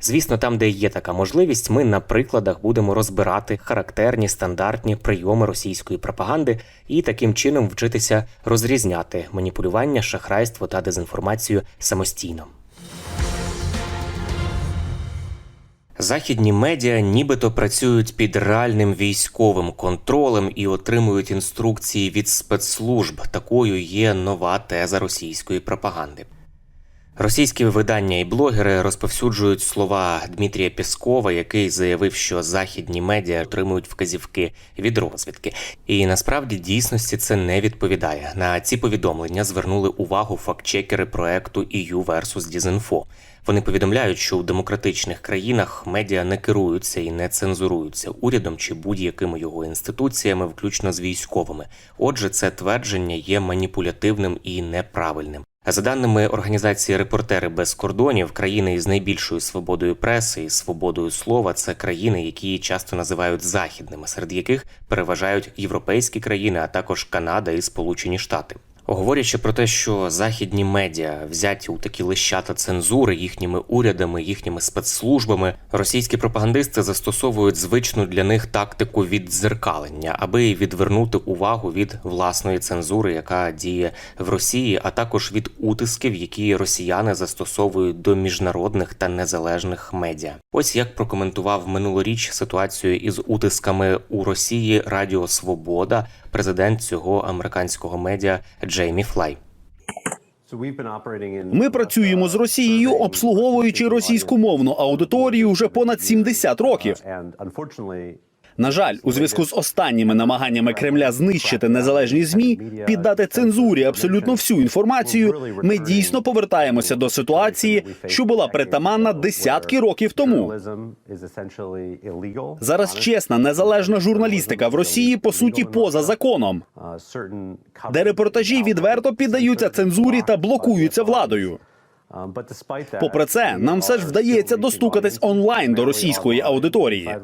Звісно, там, де є така можливість, ми на прикладах будемо розбирати характерні стандартні прийоми російської пропаганди і таким чином вчитися розрізняти маніпулювання, шахрайство та дезінформацію самостійно. Західні медіа нібито працюють під реальним військовим контролем і отримують інструкції від спецслужб. Такою є нова теза російської пропаганди. Російські видання і блогери розповсюджують слова Дмитрія Пєскова, який заявив, що західні медіа отримують вказівки від розвідки. І насправді дійсності це не відповідає. На ці повідомлення звернули увагу фактчекери проекту EU versus Disinfo. Вони повідомляють, що у демократичних країнах медіа не керуються і не цензуруються урядом чи будь-якими його інституціями, включно з військовими. Отже, це твердження є маніпулятивним і неправильним. За даними організації Репортери без кордонів, країни із найбільшою свободою преси і свободою слова це країни, які часто називають західними, серед яких переважають європейські країни, а також Канада і Сполучені Штати. Говорячи про те, що західні медіа взяті у такі лищата цензури їхніми урядами, їхніми спецслужбами, російські пропагандисти застосовують звичну для них тактику віддзеркалення, аби відвернути увагу від власної цензури, яка діє в Росії, а також від утисків, які росіяни застосовують до міжнародних та незалежних медіа. Ось як прокоментував минулоріч ситуацію із утисками у Росії Радіо Свобода, президент цього американського медіа Джеймі Флай. Ми працюємо з Росією, обслуговуючи російськомовну аудиторію вже понад 70 років. На жаль, у зв'язку з останніми намаганнями Кремля знищити незалежні змі, піддати цензурі абсолютно всю інформацію, ми дійсно повертаємося до ситуації, що була притаманна десятки років тому. Зараз чесна незалежна журналістика в Росії по суті поза законом, де репортажі відверто піддаються цензурі та блокуються владою. Попри це, нам все ж вдається достукатись онлайн до російської аудиторії.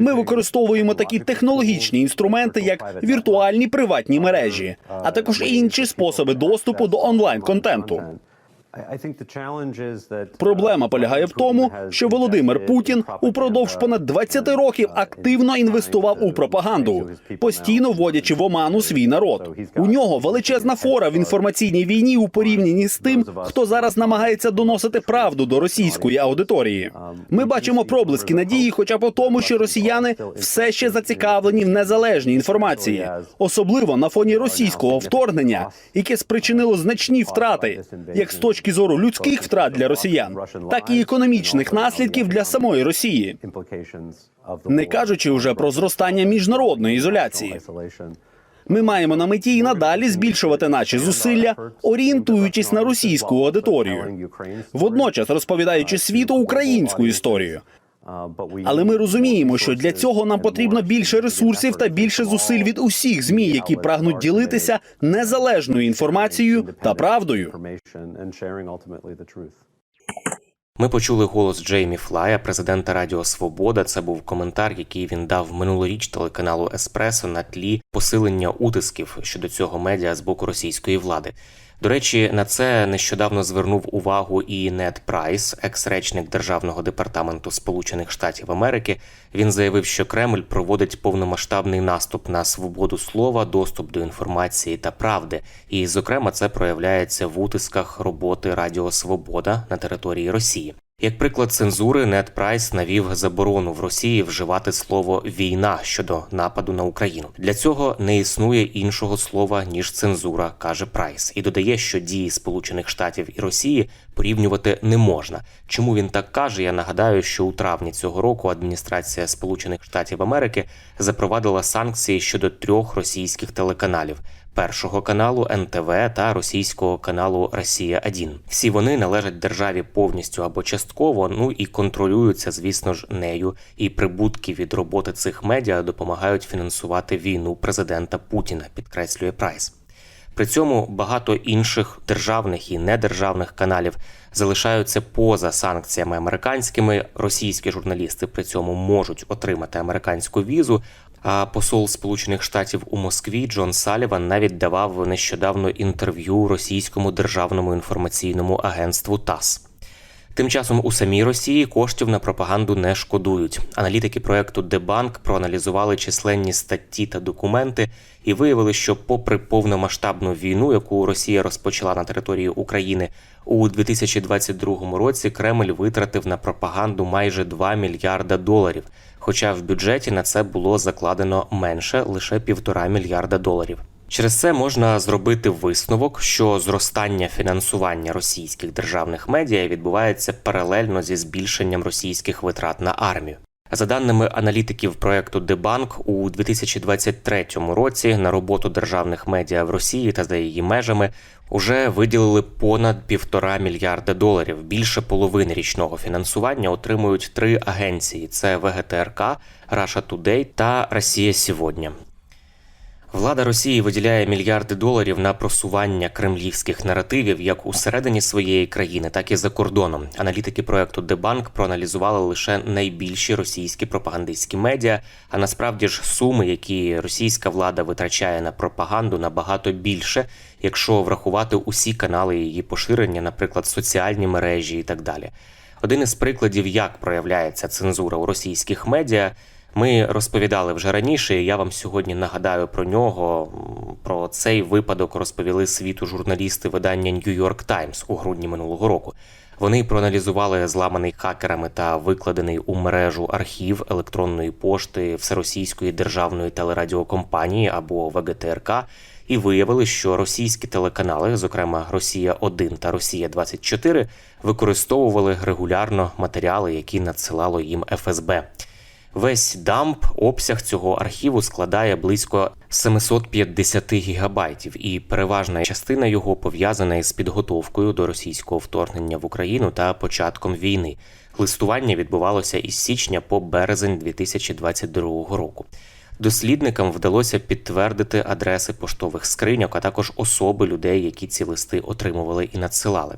Ми використовуємо такі технологічні інструменти, як віртуальні приватні мережі, а також інші способи доступу до онлайн контенту. Проблема полягає в тому, що Володимир Путін упродовж понад 20 років активно інвестував у пропаганду, постійно вводячи в оману свій народ. У нього величезна фора в інформаційній війні у порівнянні з тим, хто зараз намагається доносити правду до російської аудиторії. Ми бачимо проблиски надії, хоча у тому, що росіяни все ще зацікавлені в незалежній інформації, особливо на фоні російського вторгнення, яке спричинило значні втрати, як з точки зору людських втрат для росіян, так і економічних наслідків для самої Росії, не кажучи вже про зростання міжнародної ізоляції. Ми маємо на меті і надалі збільшувати наші зусилля, орієнтуючись на російську аудиторію, водночас розповідаючи світу українську історію. Але ми розуміємо, що для цього нам потрібно більше ресурсів та більше зусиль від усіх змі, які прагнуть ділитися незалежною інформацією та правдою. Ми почули голос Джеймі Флая, президента Радіо Свобода. Це був коментар, який він дав минулоріч телеканалу Еспресо на тлі посилення утисків щодо цього медіа з боку російської влади. До речі, на це нещодавно звернув увагу і Нед Прайс, екс-речник державного департаменту Сполучених Штатів Америки. Він заявив, що Кремль проводить повномасштабний наступ на свободу слова, доступ до інформації та правди. І, зокрема, це проявляється в утисках роботи Радіо Свобода на території Росії. Як приклад цензури, Нед Прайс навів заборону в Росії вживати слово війна щодо нападу на Україну. Для цього не існує іншого слова ніж цензура, каже Прайс, і додає, що дії Сполучених Штатів і Росії порівнювати не можна. Чому він так каже? Я нагадаю, що у травні цього року адміністрація Сполучених Штатів Америки запровадила санкції щодо трьох російських телеканалів. Першого каналу НТВ та російського каналу Росія 1 Всі вони належать державі повністю або частково. Ну і контролюються, звісно ж, нею. І прибутки від роботи цих медіа допомагають фінансувати війну президента Путіна, підкреслює Прайс. При цьому багато інших державних і недержавних каналів залишаються поза санкціями американськими. Російські журналісти при цьому можуть отримати американську візу. А посол Сполучених Штатів у Москві Джон Саліван навіть давав нещодавно інтерв'ю російському державному інформаційному агентству ТАСС. Тим часом у самій Росії коштів на пропаганду не шкодують. Аналітики проекту Дебанк проаналізували численні статті та документи і виявили, що, попри повномасштабну війну, яку Росія розпочала на території України у 2022 році, Кремль витратив на пропаганду майже 2 мільярда доларів. Хоча в бюджеті на це було закладено менше лише півтора мільярда доларів. Через це можна зробити висновок, що зростання фінансування російських державних медіа відбувається паралельно зі збільшенням російських витрат на армію. За даними аналітиків проекту Дебанк, у 2023 році на роботу державних медіа в Росії та за її межами уже виділили понад півтора мільярда доларів. Більше половини річного фінансування отримують три агенції: це ВГТРК, Russia Today та Росія сьогодні. Влада Росії виділяє мільярди доларів на просування кремлівських наративів як усередині своєї країни, так і за кордоном. Аналітики проекту Дебанк проаналізували лише найбільші російські пропагандистські медіа. А насправді ж суми, які російська влада витрачає на пропаганду, набагато більше, якщо врахувати усі канали її поширення, наприклад, соціальні мережі і так далі. Один із прикладів, як проявляється цензура у російських медіа. Ми розповідали вже раніше. і Я вам сьогодні нагадаю про нього. Про цей випадок розповіли світу журналісти видання New York Times у грудні минулого року. Вони проаналізували зламаний хакерами та викладений у мережу архів електронної пошти Всеросійської державної телерадіокомпанії або ВГТРК, і виявили, що російські телеканали, зокрема Росія 1 та Росія 24 використовували регулярно матеріали, які надсилало їм ФСБ. Весь дамп, обсяг цього архіву складає близько 750 гігабайтів, і переважна частина його пов'язана із підготовкою до російського вторгнення в Україну та початком війни. Листування відбувалося із січня по березень 2022 року. Дослідникам вдалося підтвердити адреси поштових скриньок, а також особи людей, які ці листи отримували і надсилали.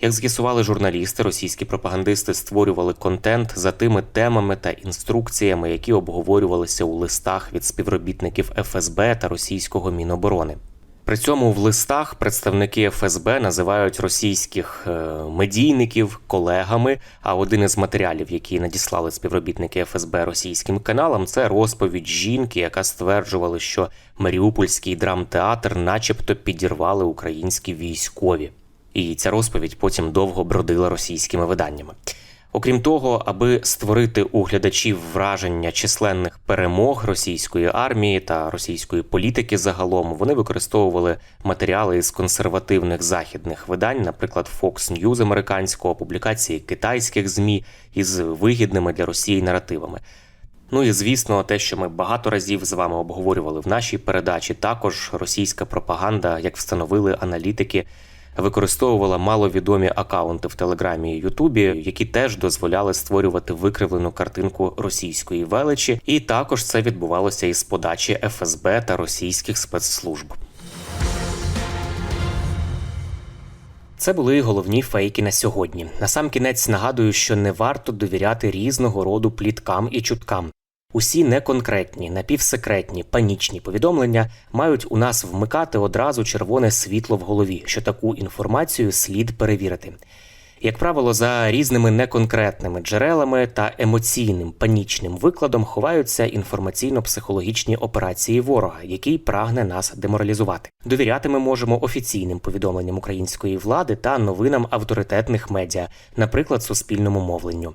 Як з'ясували журналісти, російські пропагандисти створювали контент за тими темами та інструкціями, які обговорювалися у листах від співробітників ФСБ та російського міноборони. При цьому в листах представники ФСБ називають російських е, медійників колегами. А один із матеріалів, які надіслали співробітники ФСБ російським каналам, це розповідь жінки, яка стверджувала, що Маріупольський драмтеатр, начебто, підірвали українські військові і ця розповідь потім довго бродила російськими виданнями. Окрім того, аби створити у глядачів враження численних перемог російської армії та російської політики загалом, вони використовували матеріали із консервативних західних видань, наприклад, Fox News американського, публікації китайських змі із вигідними для Росії наративами. Ну і звісно, те, що ми багато разів з вами обговорювали в нашій передачі, також російська пропаганда, як встановили аналітики використовувала маловідомі акаунти в Телеграмі і Ютубі, які теж дозволяли створювати викривлену картинку російської величі, і також це відбувалося із подачі ФСБ та російських спецслужб. Це були головні фейки на сьогодні. Насамкінець нагадую, що не варто довіряти різного роду пліткам і чуткам. Усі неконкретні, напівсекретні, панічні повідомлення мають у нас вмикати одразу червоне світло в голові, що таку інформацію слід перевірити. Як правило, за різними неконкретними джерелами та емоційним панічним викладом ховаються інформаційно-психологічні операції ворога, який прагне нас деморалізувати. Довіряти ми можемо офіційним повідомленням української влади та новинам авторитетних медіа, наприклад, суспільному мовленню.